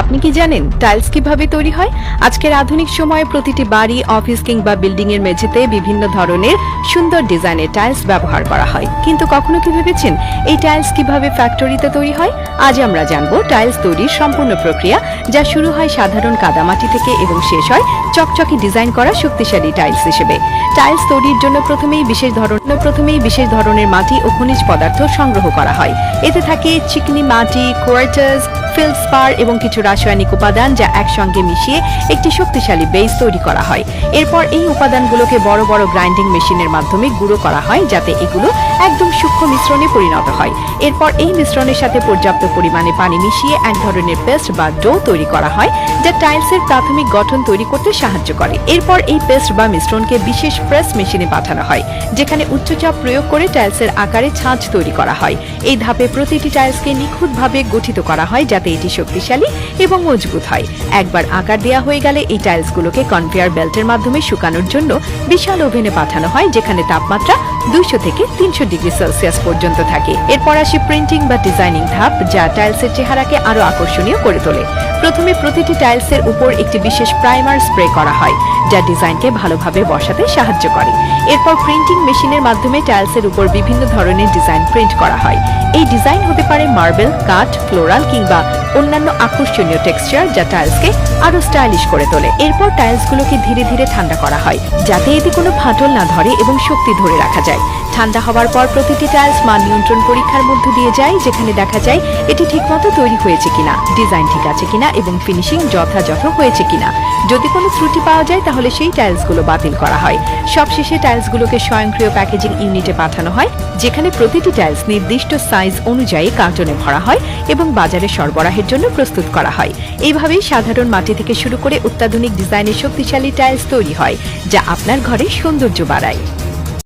আপনি কি জানেন টাইলস কীভাবে তৈরি হয়? আজকের আধুনিক সময়ে প্রতিটি বাড়ি অফিস কিংবা বিল্ডিং এর মেঝেতে বিভিন্ন ধরনের সুন্দর ডিজাইনের টাইলস ব্যবহার করা হয়। কিন্তু কখনো কি ভেবেছেন এই টাইলস কীভাবে ফ্যাক্টরিতে তৈরি হয়? আজ আমরা জানব টাইলস তৈরির সম্পূর্ণ প্রক্রিয়া, যা শুরু হয় সাধারণ কাদামাটি থেকে এবং শেষ হয় চকচকে ডিজাইন করা শক্তিশালী টাইলস হিসেবে। টাইলস তৈরির জন্য প্রথমেই বিশেষ ধরনের প্রথমেই বিশেষ ধরনের মাটি ও খনিজ পদার্থ সংগ্রহ করা হয়। এতে থাকে চিকনি মাটি কোয়ার্টার্স ফিল্ডস্পার এবং কিছু রাসায়নিক উপাদান যা একসঙ্গে মিশিয়ে একটি শক্তিশালী বেস তৈরি করা হয়। এরপর এই উপাদানগুলোকে বড় বড় গ্রাইন্ডিং মেশিনের মাধ্যমে গুঁড়ো করা হয় যাতে এগুলো একদম সূক্ষ্ম মিশ্রণে পরিণত হয়। এরপর এই মিশ্রণের সাথে পর্যাপ্ত পরিমাণে পানি মিশিয়ে এক ধরনের পেস্ট বা ডো তৈরি করা হয়, যা টাইলসের প্রাথমিক গঠন তৈরি করতে সাহায্য করে। এরপর এই পেস্ট বা মিশ্রণকে বিশেষ প্রেস মেশিনে পাঠানো হয়, যেখানে উচ্চচাপ প্রয়োগ করে টাইলসের আকারে ছাঁচ তৈরি করা হয়। এই ধাপে প্রতিটি টাইলসকে নিখুঁতভাবে গঠিত করা হয়, যাতে এটি শক্তিশালী এবং মজবুত হয়। একবার আকার দেওয়া হয়ে গেলে এই টাইলসগুলোকে কনভেয়ার বেল্টের মাধ্যমে শুকানোর জন্য বিশাল ওভেনে পাঠানো হয়, যেখানে তাপমাত্রা দুইশো থেকে তিনশো ডিগ্রি সেলসিয়াস পর্যন্ত থাকে। এরপর আসে প্রিন্টিং বা ডিজাইনিং ধাপ, যা টাইলসের চেহারাকে আরও আকর্ষণীয় করে তোলে। প্রথমে প্রতিটি টাইলসের উপর একটি বিশেষ প্রাইমার স্প্রে করা হয়, যা ডিজাইনকে ভালোভাবে বসাতে সাহায্য করে। এরপর প্রিন্টিং মেশিনের মাধ্যমে টাইলসের উপর বিভিন্ন ধরনের ডিজাইন প্রিন্ট করা হয়। এই ডিজাইন হতে পারে মার্বেল কাঠ ফ্লোরাল কিংবা অন্যান্য আকর্ষণীয় টেক্সচার যা টাইলসকে আরও স্টাইলিশ করে তোলে। এরপর টাইলসগুলোকে ধীরে ধীরে ঠান্ডা করা হয়, যাতে এতে কোনো ফাটল না ধরে এবং শক্তি ধরে রাখা যায়। ঠান্ডা হওয়ার পর প্রতিটি টাইলস মান নিয়ন্ত্রণ পরীক্ষার মধ্য দিয়ে যায়, যেখানে দেখা যায় এটি ঠিকমতো তৈরি হয়েছে কিনা ডিজাইন ঠিক আছে কিনা এবং ফিনিশিং যথাযথ হয়েছে কিনা। যদি কোনো ত্রুটি পাওয়া যায়, তাহলে সেই টাইলসগুলো বাতিল করা হয়। সবশেষে টাইলসগুলোকে স্বয়ংক্রিয় প্যাকেজিং ইউনিটে পাঠানো হয়, যেখানে প্রতিটি টাইলস নির্দিষ্ট সাইজ অনুযায়ী কার্টনে ভরা হয় এবং বাজারে সরবরাহের জন্য প্রস্তুত করা হয়। এইভাবেই সাধারণ মাটি থেকে শুরু করে অত্যাধুনিক ডিজাইনের শক্তিশালী টাইলস তৈরি হয়, যা আপনার ঘরে সৌন্দর্য বাড়ায়।